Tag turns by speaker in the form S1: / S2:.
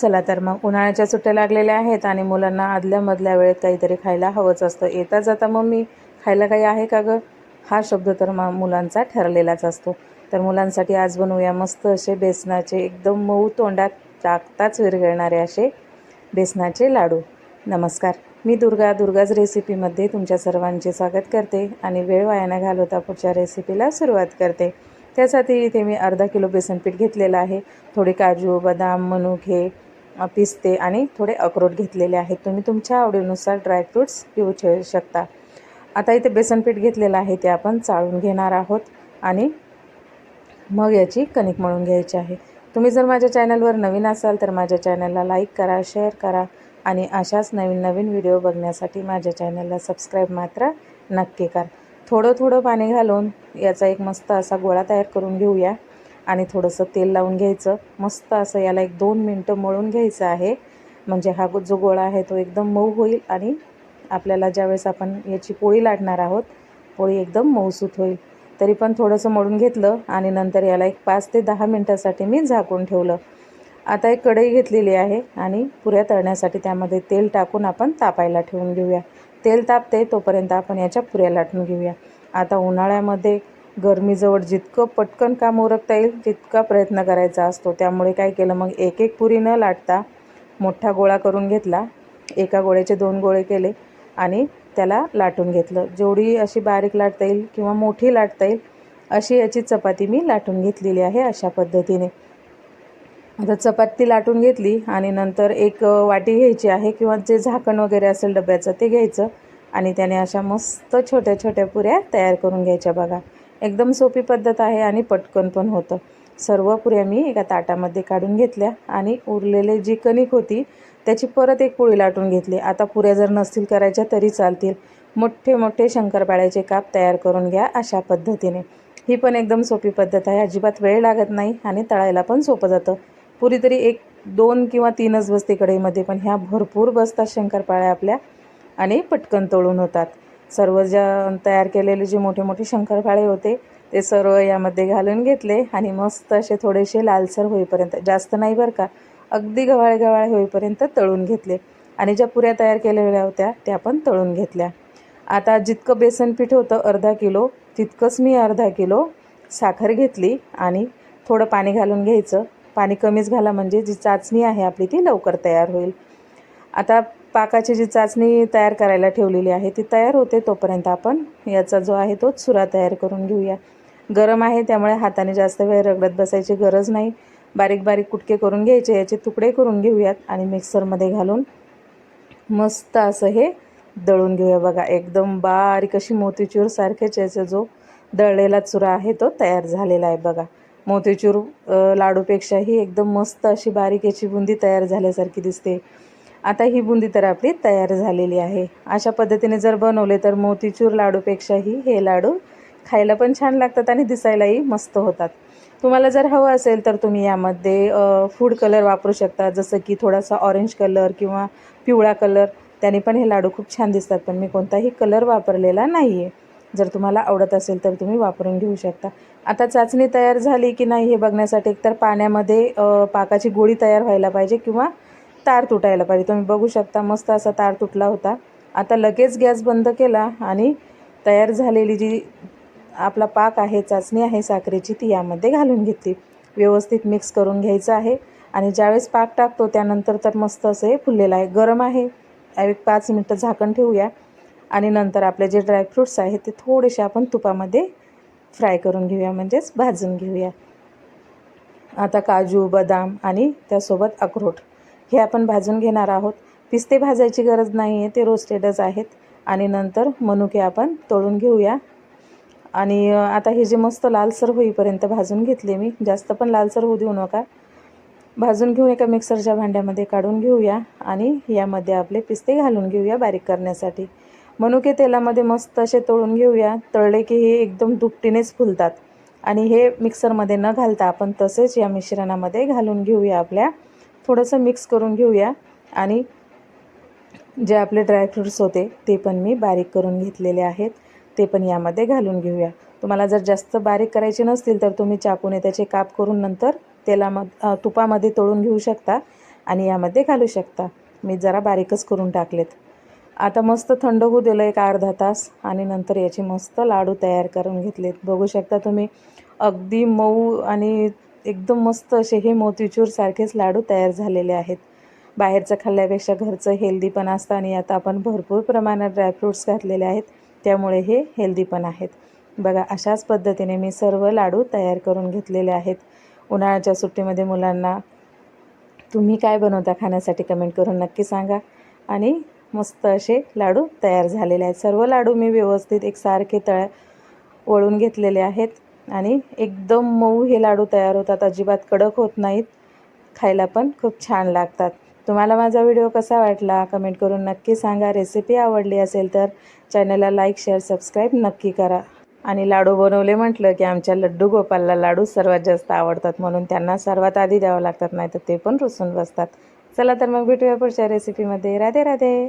S1: चला तर मग उन्हाळ्याच्या सुट्ट्या लागलेल्या आहेत आणि मुलांना आदल्या मधल्या वेळेत काहीतरी खायला हवंच असतं. येता जाता मम्मी खायला काही आहे का गं? हा शब्द तर मा मुलांचा ठरलेलाच असतो. तर मुलांसाठी आज बनवूया मस्त असे बेसनाचे एकदम मऊ तोंडात टाकताच विरघळणारे असे बेसनाचे लाडू. नमस्कार. मी दुर्गा दुर्गाज रेसिपीमध्ये तुमच्या सर्वांचे स्वागत करते आणि वेळ वायाना घालवता पुढच्या रेसिपीला सुरुवात करते. त्यासाठी इथे मी अर्धा किलो बेसन पीठ घेतलेलं आहे. थोडे काजू बदाम मनुके पिस्ते आणि थोडे अक्रोड घेतलेले आहेत. तुम्ही तुमच्या आवडीनुसार ड्रायफ्रूट्स पिऊ शकता. आता इथे बेसनपीठ घेतलेलं आहे ते आपण चाळून घेणार आहोत आणि मग याची कणिक मळून घ्यायची आहे. तुम्ही जर माझ्या चॅनलवर नवीन असाल तर माझ्या चॅनलला लाईक करा शेअर करा आणि अशाच नवीन नवीन व्हिडिओ बघण्यासाठी माझ्या चॅनलला सबस्क्राईब मात्र नक्की करा. थोडं थोडं पाणी घालून याचा एक मस्त असा गोळा तयार करून घेऊया. आणि थोडंसं तेल लावून घ्यायचं. मस्त असं याला एक दोन मिनटं मळून घ्यायचं आहे. म्हणजे हा जो गोळा आहे तो एकदम मऊ होईल आणि आपल्याला ज्यावेळेस आपण याची पोळी लाटणार आहोत पोळी एकदम मऊसूत होईल. तरी पण थोडंसं मळून घेतलं आणि नंतर याला एक पाच ते दहा मिनटासाठी मी झाकून ठेवलं. आता एक कढई घेतलेली आहे आणि पुऱ्या तळण्यासाठी त्यामध्ये तेल टाकून आपण तापायला ठेवून घेऊया. तेल तापते तोपर्यंत आपण याच्या पुऱ्या लाटून घेऊया. आता उन्हाळ्यामध्ये गरमीजवळ जितकं पटकन काम उरकता येईल तितका प्रयत्न करायचा असतो. त्यामुळे काय केलं मग एक एक पुरी न लाटता मोठा गोळा करून घेतला. एका गोळ्याचे दोन गोळे केले आणि त्याला लाटून घेतलं. जेवढी अशी बारीक लाटता येईल किंवा मोठी लाटता येईल अशी याची चपाती मी लाटून घेतलेली आहे अशा पद्धतीने. आता चपाती लाटून घेतली आणि नंतर एक वाटी घ्यायची आहे किंवा जे झाकण वगैरे असेल डब्याचं ते घ्यायचं आणि त्याने अशा मस्त छोट्या छोट्या पुऱ्या तयार करून घ्यायच्या बघा. एकदम सोपी पद्धत आहे आणि पटकन पण होतं. सर्व पुऱ्या मी एका ताटामध्ये काढून घेतल्या आणि उरलेले जी कणिक होती त्याची परत एक पोळी लाटून घेतली. आता पुऱ्या जर नसतील करायच्या तरी चालतील. मोठे मोठे शंकरपाळ्याचे काप तयार करून घ्या अशा पद्धतीने. ही पण एकदम सोपी पद्धत आहे. अजिबात वेळ लागत नाही आणि तळायला पण सोपं जातं. पुरी तरी एक दोन किंवा तीनच बसते कढईमध्ये पण ह्या भरपूर बसतात शंकरपाळ्या आपल्या आणि पटकन तळून होतात. सर्व ज्या तयार केलेले जे मोठे मोठे शंकरपाळे होते ते सर्व यामध्ये घालून घेतले आणि मस्त असे थोडेसे लालसर होईपर्यंत जास्त नाही बरं का अगदी गव्हाळ गव्हाळ होईपर्यंत तळून घेतले. आणि ज्या पुऱ्या तयार केलेल्या होत्या त्या पण तळून घेतल्या. आता जितकं बेसन पीठ होतं अर्धा किलो तितकंच मी अर्धा किलो साखर घेतली आणि थोडं पाणी घालून घ्यायचं. पाणी कमीच घाला म्हणजे जी चाचणी आहे आपली ती लवकर तयार होईल. आता पाकाची जी चाचणी तयार करायला ठेवलेली आहे ती तयार होते तोपर्यंत आपण याचा जो आहे तो चुरा तयार करून घेऊया. गरम आहे त्यामुळे हाताने जास्त वेळ रगडत बसायची गरज नाही. बारीक बारीक कुटके करून घ्यायचे याचे तुकडे करून घेऊयात आणि मिक्सरमध्ये घालून मस्त असं हे दळून घेऊया. बघा एकदम बारीक अशी मोतीचूर सारखेच याचा जो दळलेला चुरा आहे तो तयार झालेला आहे बघा. मोतीचूर लाडूपेक्षाही एकदम मस्त अशी बारीक याची बुंदी तयार झाल्यासारखी दिसते. आता ही बुंदी तर आपली तयार झालेली आहे. अशा पद्धतीने जर बनवले तर मोतीचूर लाडूपेक्षाही हे लाडू खायला पण छान लागतात आणि दिसायलाही मस्त होतात. तुम्हाला जर हवं असेल तर तुम्ही यामध्ये फूड कलर वापरू शकता. जसं की थोडासा ऑरेंज कलर किंवा पिवळा कलर त्याने पण हे लाडू खूप छान दिसतात पण मी कोणताही कलर वापरलेला नाही आहे जर तुम्हाला आवडत असेल तर तुम्ही वापरून घेऊ शकता. आता चाचणी तयार झाली की नाही हे बघण्यासाठी एकतर पाण्यामध्ये पाकाची गोळी तयार व्हायला पाहिजे किंवा तार तुटायला पाहिजे. तुम्ही बघू शकता मस्त असा तार तुटला होता. आता लगेच गॅस बंद केला आणि तयार झालेली जी आपला पाक आहे चाचणी आहे साखरेची ती यामध्ये घालून घेतली. व्यवस्थित मिक्स करून घ्यायचं आहे. आणि ज्यावेळेस पाक टाकतो त्यानंतर तर मस्त असं हे फुललेलं आहे. गरम आहे. एक पाच मिनटं झाकण ठेवूया. आणि नंतर आपले जे ड्रायफ्रूट्स आहेत ते थोडेसे आपण तुपामध्ये फ्राय करून घेऊया म्हणजेच भाजून घेऊया. आता काजू बदाम आणि त्यासोबत अक्रोट. हे आपण भाजून घेणार आहोत. पिस्ते भाजायची गरज नाही आहे ते रोस्टेडच आहेत. आणि नंतर मनुके आपण तळून घेऊया. आणि आता हे जे मस्त लालसर होईपर्यंत भाजून घेतले मी. जास्त पण लालसर होऊ देऊ नका. भाजून घेऊन एका मिक्सरच्या भांड्यामध्ये काढून घेऊया. आणि यामध्ये आपले पिस्ते घालून घेऊया बारीक करण्यासाठी. मनुके तेलामध्ये मस्त असे तळून घेऊया. तळले की हे एकदम दुपटीनेच फुलतात. आणि हे मिक्सरमध्ये न घालता आपण तसेच या मिश्रणामध्ये घालून घेऊया आपल्या थोडंसं मिक्स करून घेऊया. आणि जे आपले ड्रायफ्रूट्स होते ते पण मी बारीक करून घेतलेले आहेत. ते पण यामध्ये घालून घेऊया. तुम्हाला जर जास्त बारीक करायचे नसतील तर तुम्ही चाकूने त्याचे काप करून नंतर तेलामध तुपामध्ये तळून घेऊ शकता आणि यामध्ये घालू शकता. मी जरा बारीकच करून टाकलेत. आता मस्त थंड होऊ दिलं एक अर्धा तास आणि नंतर याचे मस्त लाडू तयार करून घेतलेत. बघू शकता तुम्ही अगदी मऊ आणि एकदम मस्त असे हे मोतीचूरसारखेच लाडू तयार झालेले आहेत. बाहेरचं खाल्ल्यापेक्षा घरचं हेल्दी पण असतं आणि आता आपण भरपूर प्रमाणात ड्रायफ्रूट्स घातलेले आहेत. त्यामुळे हे हेल्दी पण आहेत. बघा अशाच पद्धतीने मी सर्व लाडू तयार करून घेतलेले आहेत. उन्हाळ्याच्या सुट्टीमध्ये मुलांना तुम्ही काय बनवता खाण्यासाठी कमेंट करून नक्की सांगा. आणि मस्त असे लाडू तयार झालेले आहेत. सर्व लाडू मी व्यवस्थित एकसारखे तळ वळून घेतलेले आहेत. आणि एकदम मऊ हे लाडू तयार होतात. अजिबात कडक होत नाहीत. खायला पण खूप छान लागतात. तुम्हाला माझा व्हिडिओ कसा वाटला? कमेंट करून नक्की सांगा. रेसिपी आवडली असेल तर चॅनलला लाईक शेअर सबस्क्राईब नक्की करा. आणि लाडू बनवले म्हटलं की आमच्या लड्डू गोपालला लाडू सर्वात जास्त आवडतात म्हणून त्यांना सर्वात आधी द्यावं लागतात नाही तर ते पण रुसून बसतात. चला तर मग भेटूया पुढच्या रेसिपीमध्ये राधे राधे!